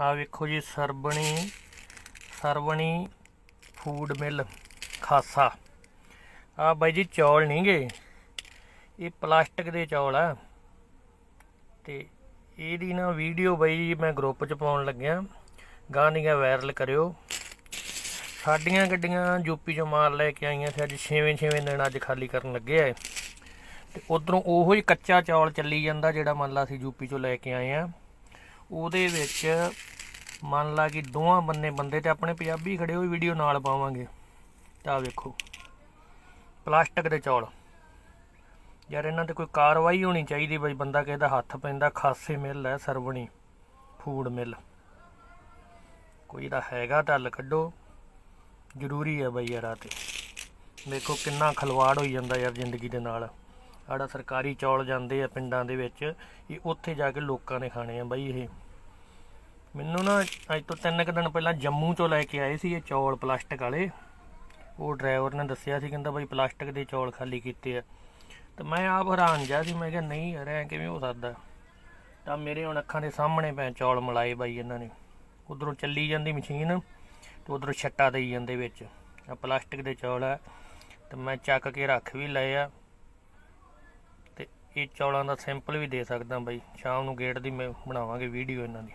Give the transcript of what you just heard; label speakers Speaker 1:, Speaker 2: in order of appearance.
Speaker 1: ਆ ਵੇਖੋ ਜੀ, ਸਰਬਣੀ ਸਰਬਣੀ ਫੂਡ ਮਿਲ ਖਾਸਾ। ਆ ਬਾਈ ਜੀ, ਚੌਲ ਨਹੀਂਗੇ ਇਹ ਪਲਾਸਟਿਕ ਦੇ ਚੌਲ ਆ। ਤੇ ਇਹਦੀ ਨਾ ਵੀਡੀਓ ਬਾਈ ਜੀ ਮੈਂ ਗਰੁੱਪ 'ਚ ਪਾਉਣ ਲੱਗਿਆ। ਗਾਂ ਦੀਆਂ ਵਾਇਰਲ ਕਰਿਓ। ਸਾਡੀਆਂ ਗੱਡੀਆਂ ਯੂਪੀ 'ਚੋਂ ਮਾਲ ਲੈ ਕੇ ਆਈਆਂ ਸੀ ਅੱਜ 6ਵੇਂ 6ਵੇਂ ਦਿਨ ਅੱਜ ਖਾਲੀ ਕਰਨ ਲੱਗੇ ਆ ਤੇ ਉਧਰੋਂ ਉਹੋ ਹੀ ਕੱਚਾ ਚੌਲ ਚੱਲੀ ਜਾਂਦਾ ਜਿਹੜਾ ਮੰਨ ਲਾ ਅਸੀਂ ਯੂਪੀ 'ਚੋਂ ਲੈ ਕੇ ਆਏ ਆ। ਉਹਦੇ ਵਿੱਚ ਮੰਨ ਲਾ ਕਿ ਦੋਵਾਂ ਬੰਨੇ ਬੰਦੇ ਤੇ ਆਪਣੇ ਪੰਜਾਬੀ ਖੜੇ ਹੋਏ ਵੀਡੀਓ ਨਾਲ ਪਾਵਾਂਗੇ। ਤਾਂ ਵੇਖੋ। ਪਲਾਸਟਿਕ ਦੇ ਚੌਲ। ਯਾਰ ਇਹਨਾਂ ਤੇ ਕੋਈ ਕਾਰਵਾਈ ਹੋਣੀ ਚਾਹੀਦੀ ਬਈ, ਬੰਦਾ ਕਿਸੇ ਦਾ ਹੱਥ ਪੈਂਦਾ, ਖਾਸੇ ਮਿਲ ਹੈ, ਸਰਵਣੀ, ਫੂਡ ਮਿਲ। ਕੋਈ ਦਾ ਹੈਗਾ ਤਾਂ ਹੱਲ ਕੱਢੋ। ਜ਼ਰੂਰੀ ਹੈ ਬਈ ਯਾਰ ਆ ਤੇ। ਦੇਖੋ ਕਿੰਨਾ ਖਲਵਾੜ ਹੋਈ ਜਾਂਦਾ ਯਾਰ ਜ਼ਿੰਦਗੀ ਦੇ ਨਾਲ। ਆੜਾ ਸਰਕਾਰੀ ਚੌਲ ਜਾਂਦੇ ਆ ਪਿੰਡਾਂ ਦੇ ਵਿੱਚ, ਇਹ ਉੱਥੇ ਜਾ ਕੇ ਲੋਕਾਂ ਨੇ ਖਾਣੇ ਆ ਬਾਈ ਇਹ। ਮੈਨੂੰ ਨਾ ਅੱਜ ਤੋਂ ਤਿੰਨ ਕੁ ਦਿਨ ਪਹਿਲਾਂ ਜੰਮੂ ਤੋਂ ਲੈ ਕੇ ਆਏ ਸੀ ਇਹ ਚੌਲ ਪਲਾਸਟਿਕ ਵਾਲੇ। ਉਹ ਡਰਾਈਵਰ ਨੇ ਦੱਸਿਆ ਸੀ, ਕਹਿੰਦਾ ਬਾਈ ਪਲਾਸਟਿਕ ਦੇ ਚੌਲ ਖਾਲੀ ਕੀਤੇ ਆ। ਤੇ ਮੈਂ ਆਪ ਹੈਰਾਨ ਜਿਹਾ ਸੀ, ਮੈਂ ਕਿਹਾ ਨਹੀਂ ਯਾਰ, ਐ ਕਿਵੇਂ ਹੋ ਸਕਦਾ? ਤਾਂ ਮੇਰੇ ਹੁਣ ਅੱਖਾਂ ਦੇ ਸਾਹਮਣੇ ਪੈ ਚੌਲ ਮਲਾਏ ਬਾਈ ਇਹਨਾਂ ਨੇ। ਉਧਰੋਂ ਚੱਲੀ ਜਾਂਦੀ ਮਸ਼ੀਨ ਤੇ ਉਧਰੋਂ ਛੱਟਾ ਦੇਈ ਜਾਂਦੇ ਵਿੱਚ। ਆ ਪਲਾਸਟਿਕ ਦੇ ਚੌਲ ਆ। ਤੇ ਮੈਂ ਚੱਕ ਕੇ ਰੱਖ ਵੀ ਲਏ ਆ। ਇਹ ਚੌਲਾਂ ਦਾ ਸੈਂਪਲ ਵੀ ਦੇ ਸਕਦਾ ਬਾਈ। ਸ਼ਾਮ ਨੂੰ ਗੇਟ ਦੀ ਮੈਂ ਬਣਾਵਾਂਗੇ ਵੀਡੀਓ ਇਹਨਾਂ ਦੀ।